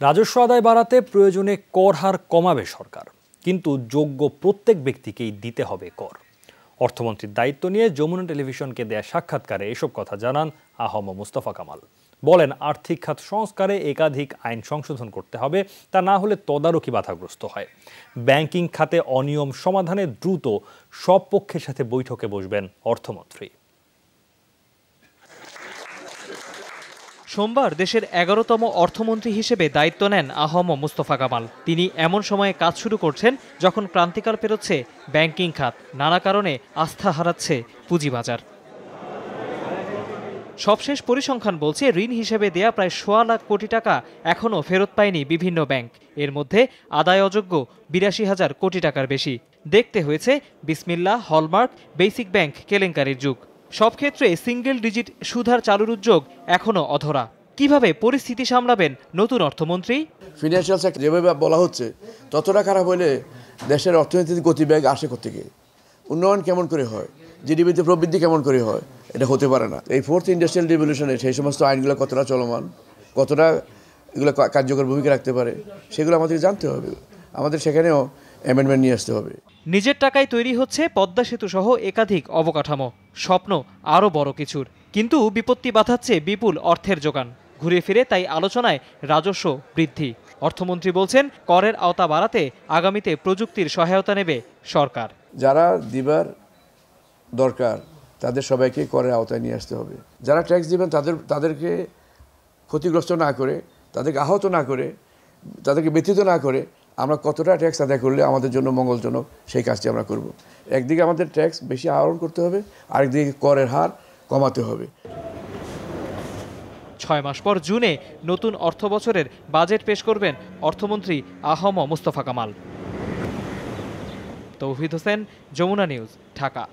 রাজস্ব আদায় বাড়াতে প্রয়োজনে কর হার কমাবে সরকার, কিন্তু যোগ্য প্রত্যেক ব্যক্তিকেই দিতে হবে কর। অর্থমন্ত্রীর দায়িত্ব নিয়ে যমুনা টেলিভিশনকে দেয়া সাক্ষাৎকারে এসব কথা জানান আহম মুস্তফা কামাল। বলেন, আর্থিক খাত সংস্কারে একাধিক আইন সংশোধন করতে হবে, তা না হলে তদারকি বাধাগ্রস্ত হয়। ব্যাংকিং খাতে অনিয়ম সমাধানে দ্রুত সব পক্ষের সাথে বৈঠকে বসবেন অর্থমন্ত্রী। সোমবার দেশের এগারোতম অর্থমন্ত্রী হিসেবে দায়িত্ব নেন আহম মুস্তফা কামাল। তিনি এমন সময়ে কাজ শুরু করছেন যখন ক্রান্তিকাল পেরোচ্ছে ব্যাংকিং খাত। নানা কারণে আস্থা হারাচ্ছে পুঁজিবাজার। সবশেষ পরিসংখ্যান বলছে, ঋণ হিসেবে দেয়া প্রায় সোয়া লাখ কোটি টাকা এখনও ফেরত পায়নি বিভিন্ন ব্যাংক। এর মধ্যে আদায় অযোগ্য বিরাশি হাজার কোটি টাকার বেশি। দেখতে হয়েছে বিসমিল্লা হলমার্ক, বেসিক ব্যাংক কেলেঙ্কারির যুগ। সব ক্ষেত্রে সিঙ্গেল ডিজিট সুধার চালুর উদ্যোগ এখনও অধরা। কীভাবে পরিস্থিতি সামলাবেন নতুন অর্থমন্ত্রী? ফিনান্সিয়াল সেক্টর যেভাবে বলা হচ্ছে, ততটা খারাপ হলে দেশের অর্থনীতির গতিবেগ আসে থেকে উন্নয়ন কেমন করে হয়? জিডিপিতে প্রবৃদ্ধি কেমন করে হয়? এটা হতে পারে না। এই ফোর্থ ইন্ডাস্ট্রিয়াল রিভলিউশনে সেই সমস্ত আইনগুলো কতটা চলমান, কতটা এগুলো কার্যকর ভূমিকা রাখতে পারে, সেগুলো আমাদের জানতে হবে। আমাদের সেখানেও অ্যামেন্ডমেন্ট নিয়ে আসতে হবে। নিজের টাকায় তৈরি হচ্ছে পদ্মা সেতু সহ একাধিক অবকাঠামো। স্বপ্ন আরও বড় কিছুর। কিন্তু বিপত্তি বাধাচ্ছে বিপুল অর্থের যোগান। ঘুরে ফিরে তাই আলোচনায় রাজস্ব বৃদ্ধি। অর্থমন্ত্রী বলছেন, করের আওতা বাড়াতে আগামীতে প্রযুক্তির সহায়তা নেবে সরকার। যারা দিবার দরকার, তাদের সবাইকে করের আওতায় নিয়ে আসতে হবে। যারা ট্যাক্স দিবেন, তাদের, তাদেরকে ক্ষতিগ্রস্ত না করে, তাদেরকে আহত না করে, তাদেরকে ব্যথিত না করে আমরা কতটা ট্যাক্স আদায় করলে আমাদের জন্য মঙ্গলজনক সেই কাজটি আমরা করব। একদিকে আমাদের ট্যাক্স বেশি আহরণ করতে হবে, আরেকদিকে করের হার কমাতে হবে। ছয় মাস পর জুনে নতুন অর্থ বছরের বাজেট পেশ করবেন অর্থমন্ত্রী আহম মুস্তফা কামাল। তৌহিদ হোসেন, যমুনা নিউজ, ঢাকা।